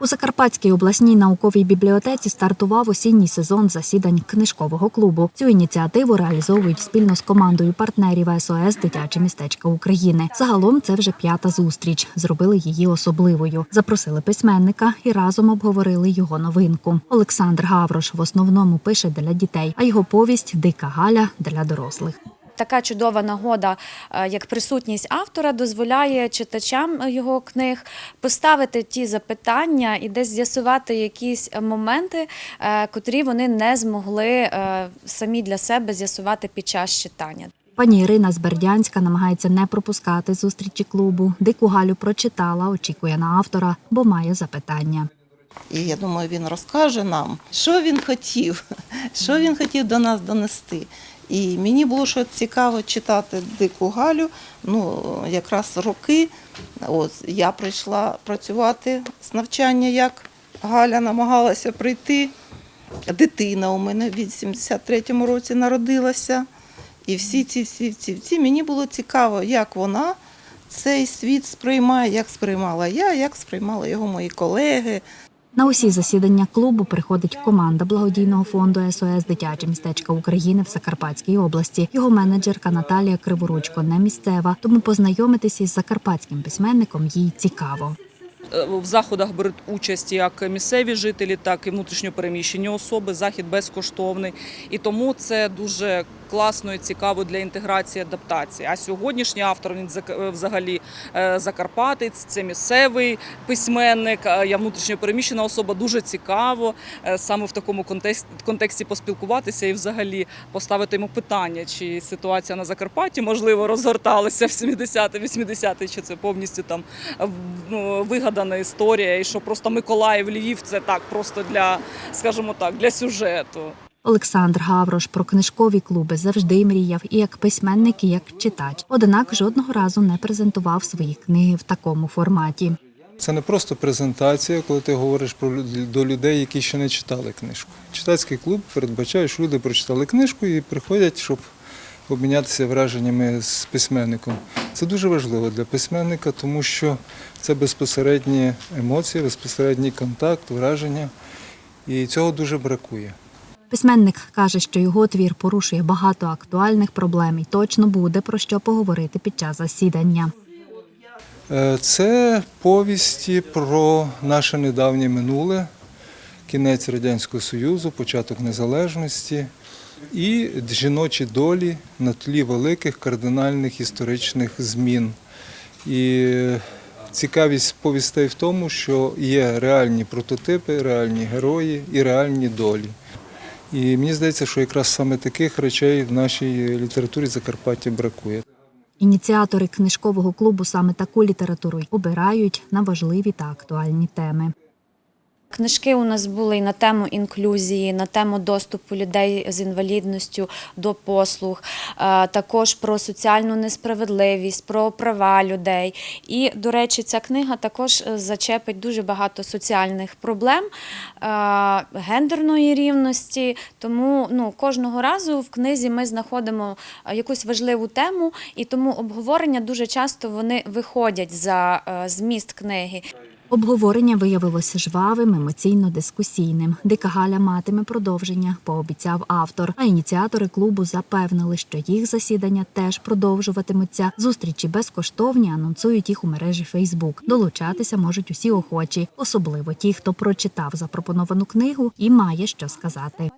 У Закарпатській обласній науковій бібліотеці стартував осінній сезон засідань книжкового клубу. Цю ініціативу реалізовують спільно з командою партнерів СОС Дитяче містечко України. Загалом це вже п'ята зустріч. Зробили її особливою. Запросили письменника і разом обговорили його новинку. Олександр Гаврош в основному пише для дітей, а його повість Дика Галя для дорослих. Така чудова нагода, е, як присутність автора, дозволяє читачам його книг поставити ті запитання і десь з'ясувати якісь моменти, е, котрі вони не змогли е, самі для себе з'ясувати під час читання. Пані Ірина з Бердянська намагається не пропускати зустрічі клубу. Дику Галю прочитала, очікує на автора, бо має запитання. І я думаю, він розкаже нам, що він хотів, що він хотів до нас донести. І мені було що цікаво читати Дику Галю. Ну, якраз роки. От, я прийшла працювати з навчання, як Галя намагалася прийти. Дитина у мене в 83-му році народилася. І всі ці, всі, ці, ці мені було цікаво, як вона цей світ сприймає, як сприймала я, як сприймали його мої колеги. На усі засідання клубу приходить команда благодійного фонду СОС Дитяче містечко України в Закарпатській області. Його менеджерка Наталія Криворучко не місцева, тому познайомитися із закарпатським письменником їй цікаво. Е, В заходах беруть участь як місцеві жителі, так і внутрішньопереміщені особи. Захід безкоштовний. І тому це дуже класно і цікаво для інтеграції адаптації. А сьогоднішній автор він е, взагалі е, закарпатець, це місцевий письменник. а Я внутрішньопереміщена особа. Дуже цікаво е, саме в такому контексті, контексті поспілкуватися і взагалі поставити йому питання, чи ситуація на Закарпатті можливо розгорталася в 70-80-ті, чи це повністю там ну, вигадана історія, і що просто Миколаїв, Львів це так просто для, скажімо так, для сюжету. Олександр Гаврош про книжкові клуби завжди мріяв і як письменник, і як читач. Однак жодного разу не презентував свої книги в такому форматі. Це не просто презентація, коли ти говориш про до людей, які ще не читали книжку. Читацький клуб передбачає, що люди прочитали книжку і приходять, щоб обмінятися враженнями з письменником. Це дуже важливо для письменника, тому що це безпосередні емоції, безпосередній контакт, враження. І цього дуже бракує. Письменник каже, що його твір порушує багато актуальних проблем і точно буде про що поговорити під час засідання. Е, Це повісті про наше недавнє минуле, кінець Радянського Союзу, початок незалежності і жіночі долі на тлі великих кардинальних історичних змін. І цікавість повістей в тому, що є реальні прототипи, реальні герої і реальні долі. І мені здається, що якраз саме таких речей в нашій літературі Закарпаття бракує. Ініціатори книжкового клубу саме таку літературу обирають на важливі та актуальні теми. Книжки у нас були і на тему інклюзії, на тему доступу людей з інвалідністю до послуг, е, також про соціальну несправедливість, про права людей. І, до речі, ця книга також е, зачепить дуже багато соціальних проблем, е, гендерної рівності. Тому ну, кожного разу в книзі ми знаходимо якусь важливу тему, і тому обговорення дуже часто вони виходять за зміст книги. Обговорення виявилося жвавим, емоційно-дискусійним. Дика Галя матиме продовження, пообіцяв автор. А ініціатори клубу запевнили, що їх засідання теж продовжуватимуться. Зустрічі безкоштовні, анонсують їх у мережі Фейсбук. Долучатися можуть усі охочі, особливо ті, хто прочитав запропоновану книгу і має що сказати.